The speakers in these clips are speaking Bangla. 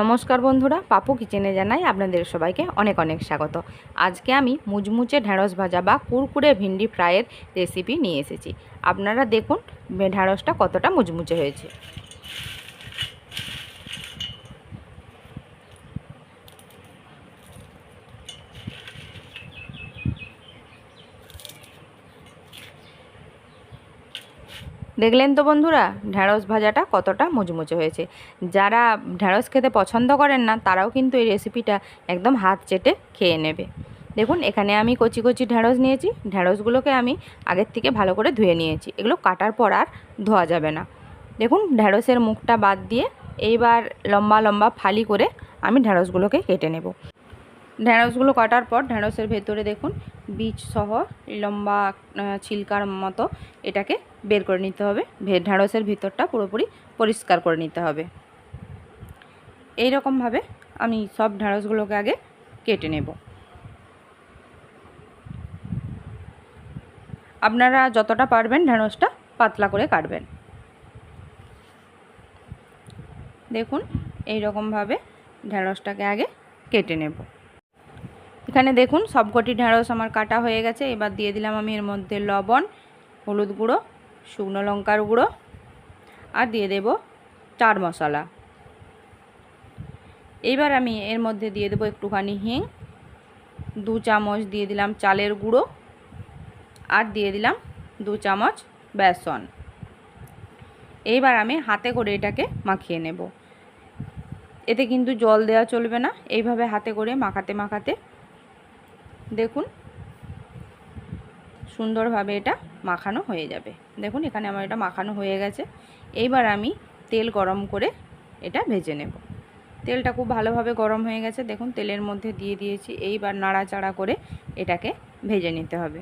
নমস্কার বন্ধুরা, পাপু কিচেনে জানাই আপনাদের সবাইকে অনেক অনেক স্বাগত। আজকে আমি মুচমুচে ঢ্যাঁড়স ভাজা বা কুরকুরে ভিন্ডি ফ্রাইয়ের রেসিপি নিয়ে এসেছি। আপনারা দেখুন ঢ্যাঁড়সটা কতটা মুচমুচে হয়েছে। দেখলেন তো বন্ধুরা ঢ্যাঁড়স ভাজাটা কতটা মুচমুচে হয়েছে। যারা ঢ্যাঁড়স খেতে পছন্দ করেন না, তারাও কিন্তু এই রেসিপিটা একদম হাত চেটে খেয়ে নেবে। দেখুন, এখানে আমি কচি কচি ঢ্যাঁড়স নিয়েছি। ঢ্যাঁড়সগুলোকে আমি আগের থেকে ভালো করে ধুয়ে নিয়েছি। এগুলো কাটার পর আর ধোয়া যাবে না। দেখুন ঢ্যাঁড়সের মুখটা বাদ দিয়ে এইবার লম্বা লম্বা ফালি করে আমি ঢ্যাঁড়সগুলোকে কেটে নেব। ঢ্যাঁড়সগুলো কাটার পর ঢ্যাঁড়সের ভেতরে দেখুন বীজ সহ লম্বা ছিলকার মতো এটাকে বের করে নিতে হবে। ঢ্যাঁড়সের ভিতরটা পুরোপুরি পরিষ্কার করে নিতে হবে। এই রকমভাবে আমি সব ঢ্যাঁড়সগুলোকে আগে কেটে নেব। আপনারা যতটা পারবেন ঢ্যাঁড়সটা পাতলা করে কাটবেন। দেখুন এই রকমভাবে ঢ্যাঁড়সটাকে আগে কেটে নেব। এখানে দেখুন সবকটি ঢ্যাঁড়স আমার কাটা হয়ে গেছে। এবার দিয়ে দিলাম আমি এর মধ্যে লবণ, হলুদ গুঁড়ো, শুকনো লঙ্কার গুঁড়ো আর দিয়ে দেব চাট মশলা। এইবার আমি এর মধ্যে দিয়ে দেবো একটুখানি হিং, দু চামচ দিয়ে দিলাম চালের গুঁড়ো আর দিয়ে দিলাম দু চামচ বেসন। এইবার আমি হাতে করে এটাকে মাখিয়ে নেব। এতে কিন্তু জল দেওয়া চলবে না। এইভাবে হাতে করে মাখাতে মাখাতে দেখুন, সুন্দরভাবে এটা মাখানো হয়ে যাবে। দেখুন, এখানে আমার এটা মাখানো হয়ে গেছে। এইবার আমি তেল গরম করে এটা ভেজে নেব। তেলটা খুব ভালোভাবে গরম হয়ে গেছে। দেখুন, তেলের মধ্যে দিয়ে দিয়েছি। এইবার নাড়াচাড়া করে এটাকে ভেজে নিতে হবে।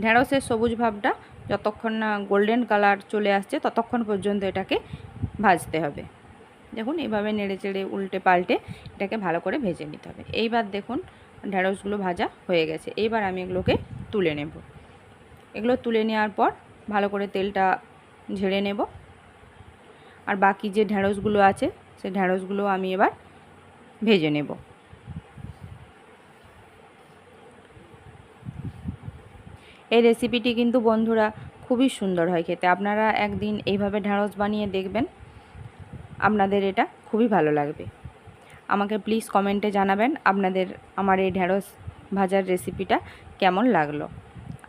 ঢ্যাঁড়সের সবুজ ভাবটা যতক্ষণ না গোল্ডেন কালার চলে আসছে, ততক্ষণ পর্যন্ত এটাকে ভাজতে হবে। দেখুন, এইভাবে নেড়ে চেড়ে উল্টে পাল্টে এটাকে ভালো করে ভেজে নিতে হবে। এইবার দেখুন ঢ্যাঁড়সগুলো ভাজা হয়ে গেছে। এইবার আমি এগুলোকে তুলে নেব। এগুলো তুলে নেওয়ার পর ভালো করে তেলটা ঝেড়ে নেব। আর বাকি যে ঢ্যাঁড়সগুলো আছে সেই ঢ্যাঁড়সগুলো আমি এবার ভেজে নেব। এই রেসিপিটি কিন্তু বন্ধুরা খুবই সুন্দর হয় খেতে। আপনারা একদিন এইভাবে ঢ্যাঁড়স বানিয়ে দেখবেন। আপনাদের এটা খুবই ভালো লাগবে। আমাকে প্লিজ কমেন্টে জানাবেন আপনাদের আমার এই ঢ্যাঁড়স ভাজার রেসিপিটা কেমন লাগল।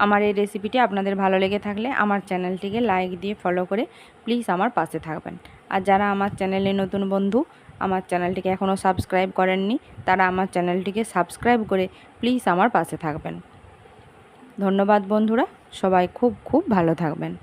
আমার এই রেসিপিটি আপনাদের ভালো লেগে থাকলে আমার চ্যানেলটিকে লাইক দিয়ে ফলো করে প্লিজ আমার পাশে থাকবেন। আর যারা আমার চ্যানেলে নতুন বন্ধু, আমার চ্যানেলটিকে এখনও সাবস্ক্রাইব করেননি, তারা আমার চ্যানেলটিকে সাবস্ক্রাইব করে প্লিজ আমার পাশে থাকবেন। ধন্যবাদ বন্ধুরা, সবাই খুব খুব ভালো থাকবেন।